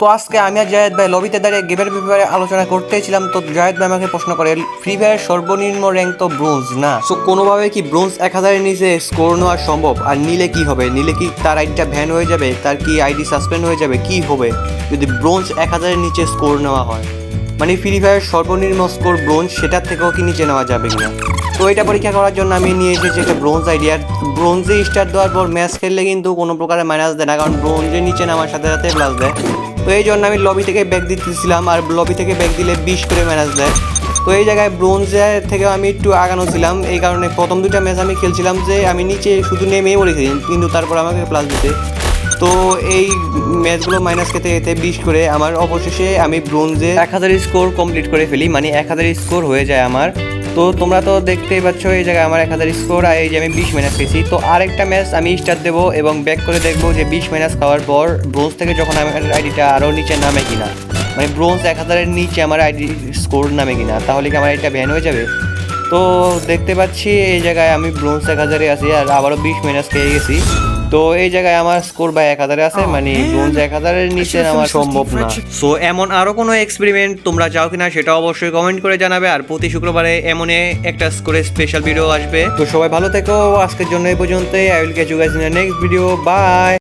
তো আজকে আমি আর জায়েদ ভাই লবিতে দাঁড়িয়ে গেমের ব্যাপারে আলোচনা করতেছিলাম, তো জায়েদ ভাই আমাকে প্রশ্ন করে, ফ্রি ফায়ার সর্বনিম্ন র্যাঙ্ক তো ব্রোঞ্জ না? সো কোনোভাবে কি ব্রোঞ্জ এক হাজারের নিচে স্কোর নেওয়া সম্ভব? আর নিলে কি হবে? নিলে কি তার আইডিটা ভ্যান হয়ে যাবে? তার কি আইডি সাসপেন্ড হয়ে যাবে? কি হবে? যদি ব্রোঞ্জ এক হাজারের নিচে স্কোর নেওয়া হয়। মানে ফ্রি ফায়ার সর্বনিম্ন স্কোর ব্রোঞ্জ সেটার থেকেও কি নিচে নেওয়া যাবে কিনা? তো এটা পরীক্ষা করার জন্য আমি নিয়ে এসেছি একটা ব্রোঞ্জ আইডিয়া ব্রোঞ্জে স্টার্ট দেওয়ার পর ম্যাচ খেললে কিন্তু কোনো প্রকারের মাইনাস দেয় না, কারণ ব্রোঞ্জের নিচে নামার সাথে সাথে প্লাস দেয়। তো এই জন্য আমি লবি থেকে ব্যাগ দিতেছিলাম, আর লবি থেকে ব্যাগ দিলে বিশ করে ম্যানেজ দেয়। তো এই জায়গায় ব্রোঞ্জের থেকে আমি একটু আগানো ছিলাম, এই কারণে প্রথম দুটা ম্যাচ আমি খেলছিলাম যে আমি নিচে শুধু নেমেই পড়েছি, কিন্তু তারপর আমাকে প্লাস দিতে। তো এই ম্যাচগুলো মাইনাস খেতে খেতে বিশ করে আমার অবশেষে আমি ব্রোঞ্জে এক হাজার স্কোর কমপ্লিট করে ফেলি মানে এক হাজার স্কোর হয়ে যায় আমার। তো তোমরা তো দেখতেই পাচ্ছ এই জায়গায় আমার এক হাজার স্কোর আর এই যে আমি বিশ মাইনাস পেয়েছি। তো আরেকটা ম্যাচ আমি স্টার্ট দেবো এবং ব্যাক করে দেখব যে বিশ মাইনাস খাওয়ার পর ব্রোঞ্জ থেকে যখন আমার আইডিটা আরও নিচে নামে কিনা। মানে ব্রোঞ্জ এক হাজারের নিচে আমার আইডি স্কোর নামে কিনা, তাহলে কি আমার এটা ভ্যান হয়ে যাবে? তো দেখতে পাচ্ছি এই জায়গায় আমি ব্রোঞ্জ এক হাজারে আছি আর আবারও বিশ মাইনাস পেয়ে গেছি। তো এই জায়গায় আমার স্কোর বা এক হাজারে আছে মানে ব্রোঞ্জ এক হাজারের নিচে আমার সম্ভব না। সো এমন আরও কোনো এক্সপেরিমেন্ট তোমরা চাও কিনা সেটা অবশ্যই কমেন্ট করে জানাবে আর প্রতি শুক্রবারে এমন একটা স্কোরে স্পেশাল ভিডিও আসবে। তো সবাই ভালো থেকো আজকের জন্য এই পর্যন্তই। I will get you guys in next video bye